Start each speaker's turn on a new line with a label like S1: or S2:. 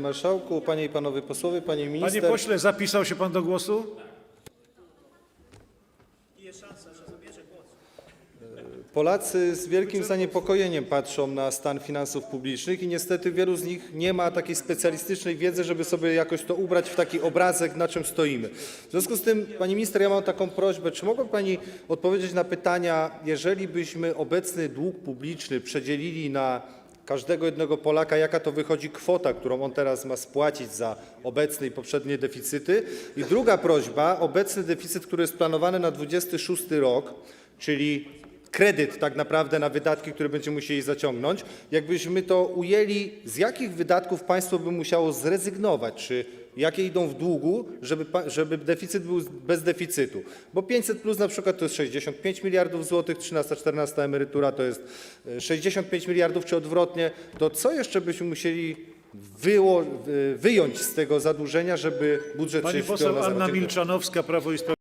S1: marszałku, panie i panowie posłowie, pani minister.
S2: Panie pośle, zapisał się pan do głosu?
S1: Polacy z wielkim zaniepokojeniem patrzą na stan finansów publicznych i niestety wielu z nich nie ma takiej specjalistycznej wiedzy, żeby sobie jakoś to ubrać w taki obrazek, na czym stoimy. W związku z tym, pani minister, ja mam taką prośbę, czy mogłaby pani odpowiedzieć na pytania, jeżeli byśmy obecny dług publiczny przedzielili na każdego jednego Polaka, jaka to wychodzi kwota, którą on teraz ma spłacić za obecne i poprzednie deficyty? I druga prośba, obecny deficyt, który jest planowany na 26 rok, czyli kredyt tak naprawdę na wydatki, które będziemy musieli zaciągnąć. Jakbyśmy to ujęli, z jakich wydatków państwo by musiało zrezygnować, czy jakie idą w długu, żeby, pa- żeby deficyt był bez deficytu. Bo 500 plus na przykład to jest 65 miliardów złotych, 13-14 emerytura to jest e, 65 miliardów, czy odwrotnie, to co jeszcze byśmy musieli wyło, wy- wyjąć z tego zadłużenia, żeby budżet
S2: Pani
S1: się wspiął
S2: poseł
S1: na?
S2: Anna. Milczanowska, Prawo i Sprawiedliwość.